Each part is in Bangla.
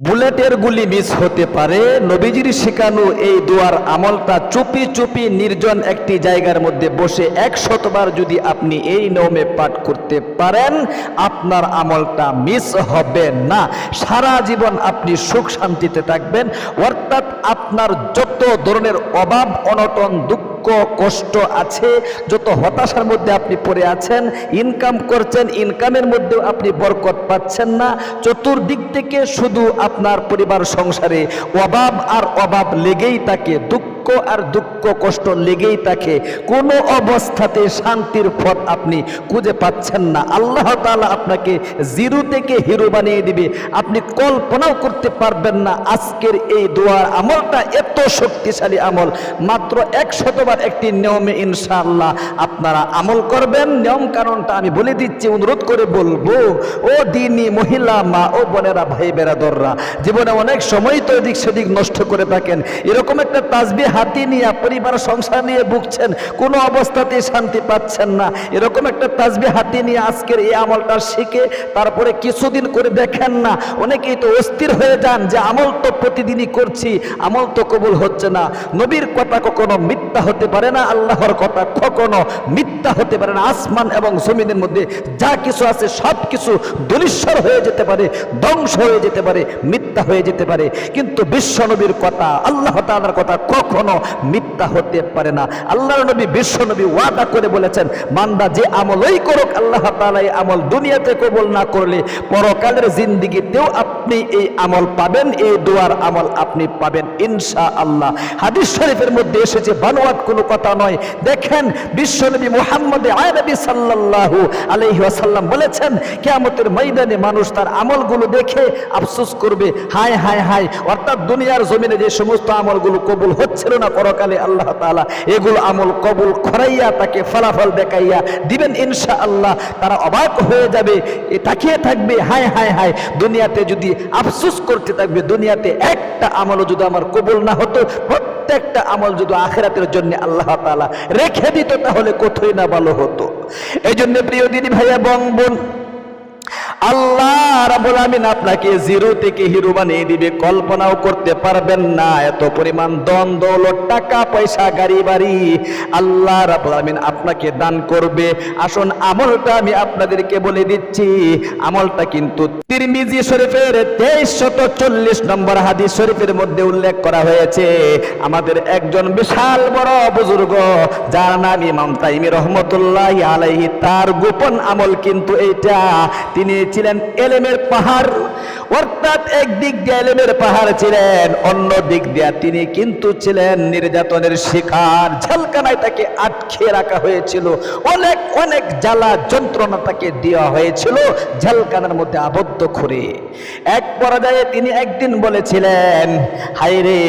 বুলেটের গুলি মিস হতে পারে। নবীজির শেখানো এই দোয়ার আমলটা চুপি চুপি নির্জন একটি জায়গার মধ্যে বসে এক শতবার যদি আপনি এই নিয়মে পাঠ করতে পারেন, আপনার আমলটা মিস হবে না। সারা জীবন আপনি সুখ শান্তিতে থাকবেন। অর্থাৎ আপনার যত ধরনের অভাব, অনটন, দুঃখ কষ্ট আছে, যত হতাশার মধ্যে আপনি পড়ে আছেন ইনকাম করছেন ইনকামের মধ্যেও আপনি বরকত পাচ্ছেন না। চতুর্দিক থেকে শুধু আপনার পরিবার সংসারে অভাব আর অভাব লেগেই তাকে দুঃখ আর দুঃখ কষ্ট লেগেই থাকে। কোনো অবস্থাতে শান্তির পথ আপনি খুঁজে পাচ্ছেন না। আল্লাহ তাআলা আপনাকে জিরো থেকে হিরো বানিয়ে দিবে। আপনি কল্পনাও করতে পারবেন না আজকের এই দোয়ার আমলটা এত শক্তিশালী আমল। মাত্র এক শতবার একটি নিয়মে ইনশাআল্লাহ আপনারা আমল করবেন। নিয়ম কারণটা আমি বলে দিচ্ছি, অনুরোধ করে বলব। ও দিনী মহিলা, মা ও বোনেরা ভাই বেরাদররা জীবনে অনেক সময় তো এদিক সেদিক নষ্ট করে থাকেন। এরকম একটা তাজবি হাতি নিয়ে, পরিবার, সংসার নিয়ে ভুগছেন, কোনো অবস্থাতেই শান্তি পাচ্ছেন না। এরকম একটা তাজবি হাতি নিয়ে আজকের এই আমলটা শিখে তারপরে কিছুদিন করে দেখেন না। অনেকেই তো অস্থির হয়ে যান যে, আমল তো প্রতিদিনই করছি, আমল তো কবুল হচ্ছে না। নবীর কথা কখনো মিথ্যা হতে পারে না, আল্লাহর কথা কখনো মিথ্যা হতে পারে না। আসমান এবং জমিনের মধ্যে যা কিছু আছে, সব কিছু দলিশ্বর হয়ে যেতে পারে, ধ্বংস হয়ে যেতে পারে, মিথ্যা হয়ে যেতে পারে। কিন্তু বিশ্ব নবীর কথা, আল্লাহ তাআলার কথা কখনো মিথ্যা হতে পারে না। আল্লাহর নবী, বিশ্ব নবী ওয়াদা করে বলেছেন মান্দা যে আমলই করুক, আল্লাহ তাআলা এই আমল দুনিয়াতে কবুল না করলে পরকালের জিন্দিগিতেও আপনি এই আমল পাবেন, এই দোয়ার আমল আপনি পাবেন ইনশা আল্লাহ হাদিস শরীফের মধ্যে এসেছে, বানোয়াট কোনো কথা নয়। দেখেন বিশ্বনবী মুহাম্মদ আয়নবী সাল্লাল্লাহু আলাইহি ওয়াসাল্লাম বলেছেন, কিয়ামতের ময়দানে মানুষ তার আমলগুলো দেখে আফসোস করবে, হায় হায় হায়। অর্থাৎ দুনিয়ার জমিনে যে সমস্ত আমলগুলো কবুল হচ্ছিল না, পরকালে আল্লাহ তাআলা এগুলো আমল কবুল করাইয়া তাকে ফলাফল দেখাইয়া দিবেন ইনশা আল্লাহ তারা অবাক হয়ে যাবে, এ তাকিয়ে থাকবে, হায় হায় হায়। দুনিয়াতে যদি আফসোস করতে থাকবে, দুনিয়াতে একটা আমলও যদি আমার কবুল না হতো, প্রত্যেকটা আমল যদি আখেরাতের জন্য আল্লাহ তালা রেখে দিত, তাহলে কোথায় না ভালো হতো। এই জন্য প্রিয় দিদি ভাইয়া বং বোন আল্লাহ রাব্বুল আমিন আপনাকে জিরো থেকে হিরো বানিয়ে দিবে, কল্পনাও করতে পারবেন না। এত পরিমাণ দন দৌলত, টাকা, পয়সা, গাড়ি বাড়ি। আল্লাহ রাব্বুল আমিন আপনাকে দান করবে। আসুন, আমলটা আমি আপনাদেরকে বলে দিচ্ছি। আমলটা কিন্তু তিরমিজি শরীফের তেইশ শত চল্লিশ নম্বর হাদিস শরীফের মধ্যে উল্লেখ করা হয়েছে। আমাদের একজন বিশাল বড় বুজুর্গ, যার নাম ইমাম তাইমি রহমতুল্লাহ আলাইহি, তার গোপন আমল কিন্তু এইটা। তিনি ছিলেন এলেমের পাহাড়। অর্থাৎ একদিক দিয়ে এলেমের পাহাড় ছিলেন, অন্য দিক দিয়ে তিনি কিন্তু ছিলেন নির্যাতনের শিকার। ঝালকানায় তাকে আটকে রাখা হয়েছিল। অনেক অনেক জ্বালা যন্ত্রণা তাকে দেওয়া হয়েছিল ঝালকানার মধ্যে আবদ্ধ করে। এক পর্যায়ে তিনি একদিন বলেছিলেন, হায়রে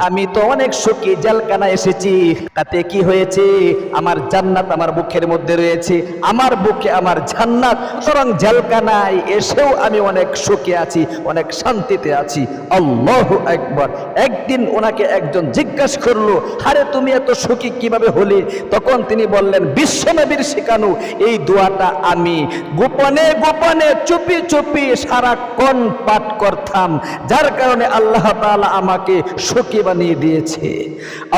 আমি তো অনেক সুখী জেলখানা এসেছি। তাতে কি হয়েছে? আমার জান্নাত আমার বুকের মধ্যে রয়েছে। আমার বুকে আমার জান্নাত। সুতরাং জেলখানায় এসেও আমি অনেক সুখে আছি, অনেক শান্তিতে আছি। আল্লাহ একবার একদিন ওনাকে একজন জিজ্ঞাসা করল, আরে, তুমি এত সুখী কীভাবে হলে? তখন তিনি বললেন বিশ্বনবীর শেখানো, এই দোয়াটা আমি গোপনে গোপনে, চুপি চুপি সারাক্ষণ পাঠ করতাম। যার কারণে আল্লাহ তাআলা আমাকে সুখী বানিয়ে দিয়েছে।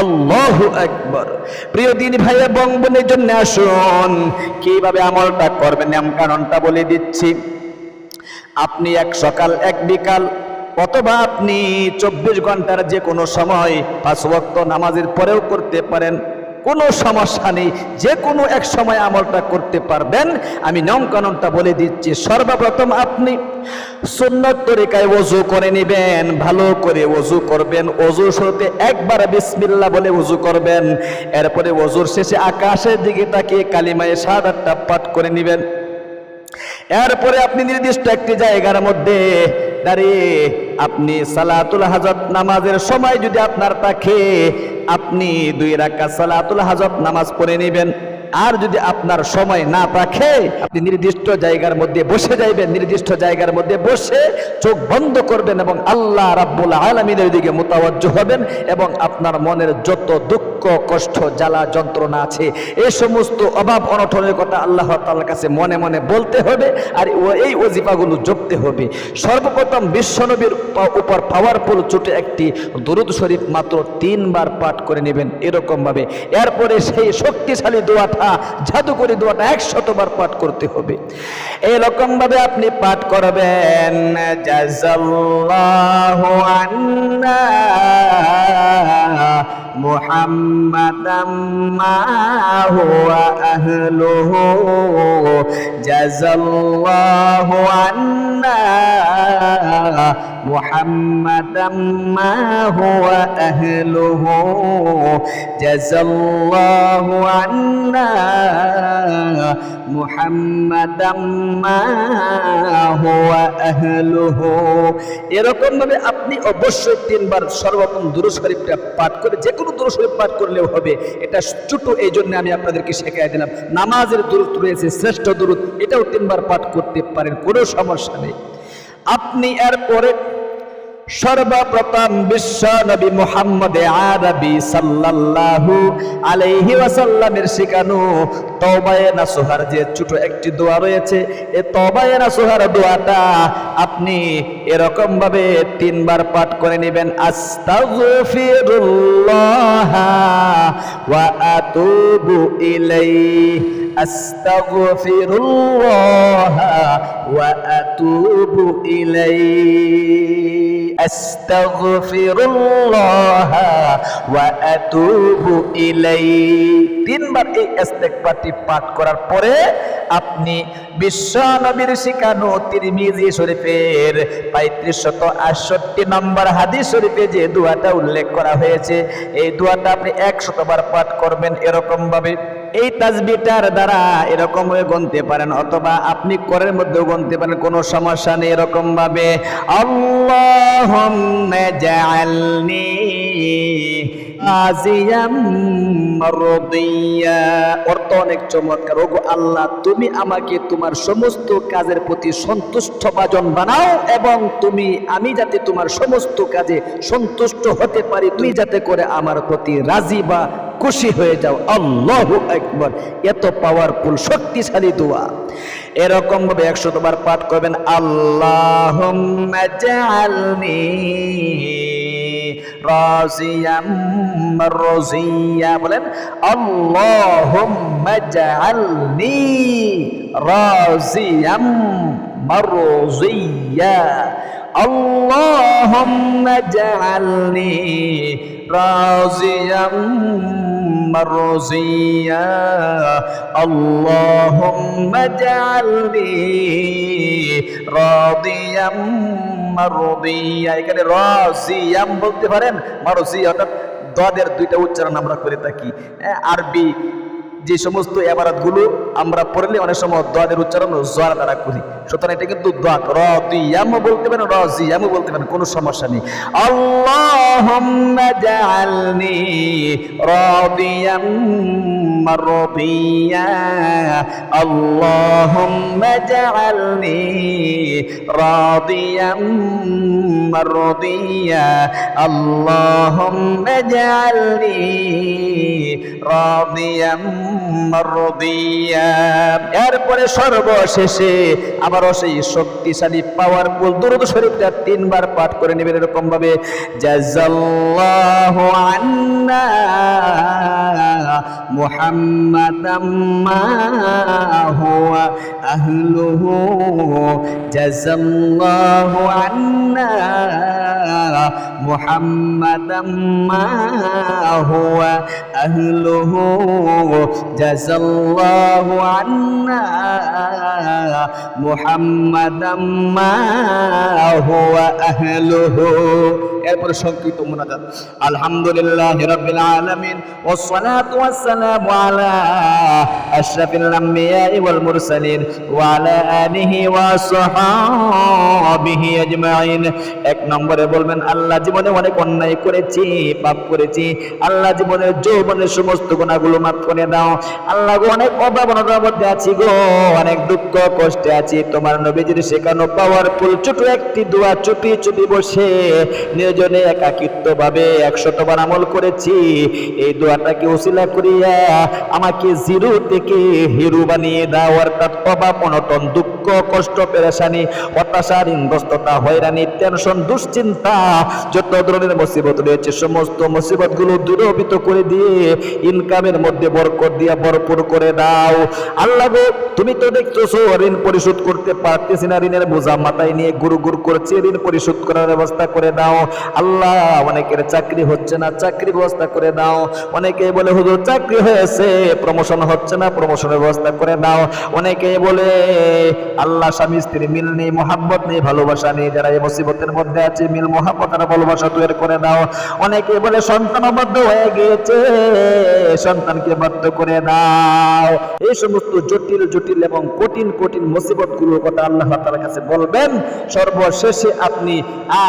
আল্লাহ একবার প্রিয় দিন ভাইয়া বঙ্গনের জন্য আসুন। কীভাবে আমলটা করবেন? নিয়ম কারণটা বলে দিচ্ছি। আপনি এক সকাল, এক বিকাল, অথবা আপনি চব্বিশ ঘণ্টার যে কোনো সময় পাঁচ ওয়াক্ত নামাজের পরেও করতে পারেন। কোনো সমস্যা নেই। যে কোনো এক সময় আমলটা করতে পারবেন। আমি নিয়ম কানুনটা বলে দিচ্ছি। সর্বপ্রথম আপনি সুন্নত তরিকায় ওজু করে নেবেন, ভালো করে ওজু করবেন। ওযু শুরুতে একবার বিসমিল্লা বলে ওযু করবেন। এরপরে ওজুর শেষে আকাশের দিকে তাকিয়ে কালিমায়ে শাহাদাতটা পাঠ করে নেবেন। এরপরে আপনি নির্দিষ্ট একটি জায়গার মধ্যে দাঁড়িয়ে আপনি সালাতুল হাজত নামাজের সময় যদি আপনার থাকে আপনি দুই রাখা সালাতুল হাজত নামাজ পড়ে নেবেন আর যদি আপনার সময় না থাকে আপনি নির্দিষ্ট জায়গার মধ্যে বসে যাইবেন, নির্দিষ্ট জায়গার মধ্যে বসে চোখ বন্ধ করবেন এবং আল্লাহ রাব্বুল আলমিনের দিকে মোতাবজ্জ হবেন এবং আপনার মনের যত দুঃখ, কষ্ট, জ্বালা, যন্ত্রণা আছে এই সমস্ত অভাব অনটনের কথা আল্লাহ তাআলার কাছে মনে মনে বলতে হবে আর এই ওজিফাগুলো জপতে হবে। সর্বপ্রথম বিশ্বনবীর উপর পাওয়ারফুল চুটে একটি দরুদ শরীফ মাত্র তিনবার পাঠ করে নেবেন এরকম ভাবে এরপরে সেই শক্তিশালী দোয়াটা জাদুকরি দোয়াটা একশতবার পাঠ করতে হবে। এরকম ভাবে আপনি পাঠ করবেন জাজাল্লাহু আন্না আন্না মুহাম্মাদাম মা হুয়া আহলুহু। জাজাল্লাহু আন্না মুহাম্মাদাম মা হুয়া আহলুহু। এরকম ভাবে আপনি অবশ্যই তিনবার সর্বপ্রথম দুরূদ শরীফটা পাঠ করে যে কোনো দুরূদ শরীফ পাঠ করলেও হবে। এটা ছোট এই জন্য আমি আপনাদেরকে শেখাই দিলাম। নামাজের দূরত রয়েছে শ্রেষ্ঠ দূরত এটাও তিনবার পাঠ করতে পারেন, কোনো সমস্যা নেই। আপনি এরপরে সর্বপ্রথম বিশ্ব নবী মুহাম্মদ আরবি সাল্লাল্লাহু আলাইহি ওয়াসাল্লামের শিখানো তওবায়ে নাসুহার যে ছোট একটি দোয়া রয়েছে এই তওবায়ে নাসুহার দোয়াটা আপনি এরকম ভাবে তিনবার পাঠ করে নেবেন, আস্তাগফিরুল্লাহ ওয়া আতুবু ইলাইহি। আস্তাগফিরুল্লাহ ওয়া আতুবু ইলাইহি। তিনবার এই ইস্তেগফারটি পাঠ করার পরে আপনি বিশ্ব নবীর শিখানো তিরমিজি শরীফের পঁয়ত্রিশশত আটষট্টি নম্বর হাদিস শরীফে যে দোয়াটা উল্লেখ করা হয়েছে, এই দোয়াটা আপনি একশতবার পাঠ করবেন এরকম ভাবে এই তাজবিটার দ্বারা এরকম হয়ে গনতে পারেন, অথবা আপনি করের মধ্যেও গনতে পারেন, কোনো সমস্যা নেই এরকম ভাবে মারদিয়া। অর্থ অনেক চমৎকার। ওগো আল্লাহ, তুমি আমাকে তোমার সমস্ত কাজের প্রতি সন্তুষ্ট বাজন বানাও, এবং তুমি, আমি যাতে তোমার সমস্ত কাজে সন্তুষ্ট হতে পারি, তুমি যাতে করে আমার প্রতি রাজি বা খুশি হয়ে যাও। আল্লাহ একবার এত পাওয়ারফুল শক্তিশালী দোয়া। এরকম ভাবে একশো বার পাঠ করবেন আল্লাহ রাজিয়াম রাজিয়া বলেন জাআলনি রাজিয়াম اللهم اجعلني راضيا مرضيا اللهم اجعلني راضيا মারদিয়া এখানে রাজিয়াম বলতে পারেন মারজিয়া অর্থাৎ দদের দুইটা উচ্চারণ আমরা করে থাকি হ্যাঁ, আরবি যে সমস্ত এবারাতগুলো আমরা পড়লে অনেক সময় দোয়াদের উচ্চারণ জোয়ার দ্বারা করি সুতরাং এটা কিন্তু বলতে পারেন, রজিয়াম বলতে পারেন, কোনো সমস্যা নেই। আল্লাহুম্মা জাআলনি রাদিয়াম মারদিয়া আল্লাহুম্মা জাআলনি রাদিয়াম মারদিয়া আল্লাহুম্মা জাআলনি রাদিয়াম মারদিয়া এরপরে সর্বশেষে আবারও সেই শক্তিশালী পাওয়ারফুল দুরুদ শরীফটা তিনবার পাঠ করে নেবেন এরকম ভাবে জাযাল্লাহু আন্না মুহাম্মাদাম মা হুয়া আহলুহু জাযাল্লাহু আন্না মুহাম্মাদাম মা হুয়া আহলুহু জাযাল্লাহু আন্না মুহাম্মাদাম মা হুয়া আহলুহু। এরপরে সংক্ষিপ্ত মোনাজাত। আলহামদুলিল্লাহ রাব্বিল আলামিন ওয়াস সালাতু ওয়াস সালামু আলা আশরাফিল আম্বিয়া ওয়াল মুরসালিন ওয়া আলা আলিহি ওয়া সাহাবিহি আজমাইন। এক নম্বরে বলবেন, আল্লাহ জীবনে অনেক অন্যায় করেছি, পাপ করেছি। আল্লাহ জীবনের যৌবনের সমস্ত গুণাগুলো মাফ করে দাও। আল্লাহ গো, অনেক অভাবনতার মধ্যে আছি গো, অনেক দুঃখ কষ্টে আছি। তোমার নবীজির শেখানো পাওয়ারফুল ছোট একটি দোয়া চুপি চুপি বসে নিজ একাকিত্ব ভাবে একশতবার আমল করেছি। এই দোয়াটাকে উসিলা করিয়া আমাকে জিরো থেকে হিরো বানিয়ে দাও, অর্থাৎ অভাব অনটন, দুঃখ, কষ্ট, পেরেশানি, হতাশা, ঋণগ্রস্ততা, হয়রানি, টেনশন, দুশ্চিন্তা, যত ধরনের মুসিবত রয়েছে, সমস্ত মুসিবতগুলো দূরীভূত করে দিয়ে ইনকামের মধ্যে বরকত দিয়া ভরপুর করে দাও। আল্লাহ গো, তুমি তো দেখতেছো, ঋণ পরিশোধ করতে পারতেছি না, ঋণের বোঝা মাথায় নিয়ে গুরু গুরু করছে, ঋণ পরিশোধ করার ব্যবস্থা করে দাও। আল্লাহ, অনেকের চাকরি হচ্ছে না, চাকরি ব্যবস্থা করে দাও। অনেকে বলে, হুজুর, চাকরি হয়েছে প্রমোশন হচ্ছে না প্রমোশনের ব্যবস্থা করে দাও। অনেকে বলে, আল্লাহ, স্বামী স্ত্রী মিল নেই, মোহাব্বত নেই, ভালোবাসা নেই, যারা এই মুসিবতের মধ্যে আছে, মিল, মোহাব্বত আর ভালোবাসা তৈরি করে দাও। অনেকে বলে সন্তানবদ্ধ হয়ে গিয়েছে, সন্তানকে বাধ্য করে দাও। এই সমস্ত জটিল জটিল এবং কঠিন কঠিন মুসিবতগুলোর কথা আল্লাহ তাআলার কাছে বলবেন। সর্বশেষে আপনি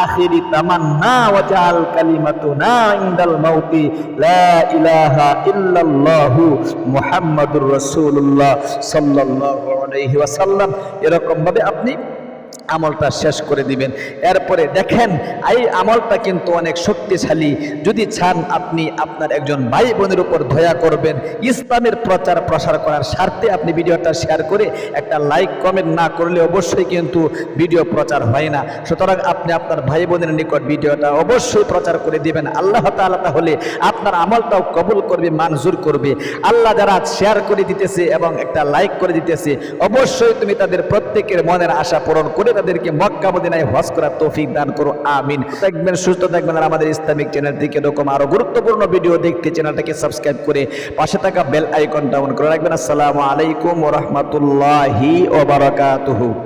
আখিরি তামান্না ওয়াজাল কালিমাতুনা ইনদাল মাউতি লা ইলাহা ইল্লাল্লাহু মুহাম্মাদুর রাসূলুল্লাহ সাল্লাল্লাহু আলাইহি ওয়াসাল্লাম এরকম ভাবে আপনি আমলটা শেষ করে দিবেন। এরপরে দেখেন, এই আমলটা কিন্তু অনেক শক্তিশালী। যদি চান আপনি আপনার একজন ভাই বোনের উপর দয়া করবেন, ইসলামের প্রচার প্রসার করার স্বার্থে আপনি ভিডিওটা শেয়ার করে একটা লাইক, কমেন্ট না করলে অবশ্যই কিন্তু ভিডিও প্রচার হয় না। সুতরাং আপনি আপনার ভাই বোনের নিকট ভিডিওটা অবশ্যই প্রচার করে দিবেন। আল্লাহ তাআলা তাহলে আপনার আমলটাও কবুল করবে মানজুর করবে। আল্লাহ যারা শেয়ার করে দিতেছে এবং একটা লাইক করে দিতেছে, অবশ্যই তুমি তাদের প্রত্যেকের মনের আশা পূরণ করে তাদেরকে মক্কা মদিনায় হজ করার তৌফিক দান করো, আমিন। দেখবেন, সুস্থ থাকবেন আর আমাদের ইসলামিক চ্যানেল থেকে এরকম আরও গুরুত্বপূর্ণ ভিডিও দেখতে চ্যানেলটাকে সাবস্ক্রাইব করে পাশে থাকা বেল আইকন ডাউন করে রাখবেন। আসসালামু আলাইকুম ওয়া রাহমাতুল্লাহি ওয়া বারাকাতুহু।